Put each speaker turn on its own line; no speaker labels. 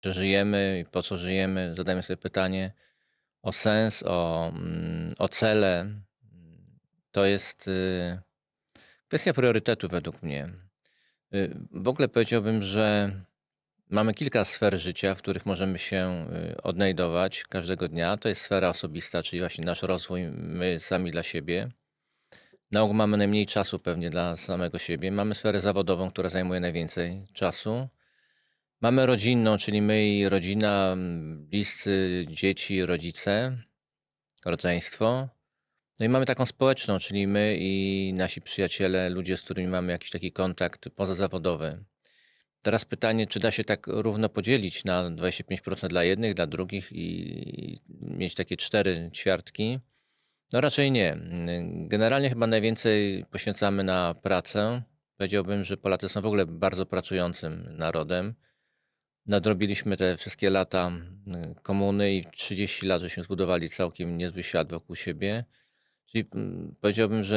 czy żyjemy i po co żyjemy, zadajemy sobie pytanie o sens, o, mm, o cele. To jest y, kwestia priorytetu według mnie. Y, W ogóle powiedziałbym, że mamy kilka sfer życia, w których możemy się y, odnajdować każdego dnia. To jest sfera osobista, czyli właśnie nasz rozwój, my sami dla siebie. Na ogół mamy najmniej czasu pewnie dla samego siebie. Mamy sferę zawodową, która zajmuje najwięcej czasu. Mamy rodzinną, czyli my i rodzina, m, bliscy, dzieci, rodzice, rodzeństwo. No i mamy taką społeczną, czyli my i nasi przyjaciele, ludzie, z którymi mamy jakiś taki kontakt pozazawodowy. Teraz pytanie, czy da się tak równo podzielić na 25% dla jednych, dla drugich i mieć takie cztery ćwiartki? No raczej nie. Generalnie chyba najwięcej poświęcamy na pracę. Powiedziałbym, że Polacy są w ogóle bardzo pracującym narodem. Nadrobiliśmy te wszystkie lata komuny i 30 lat żeśmy zbudowali całkiem niezły świat wokół siebie. Czyli powiedziałbym, że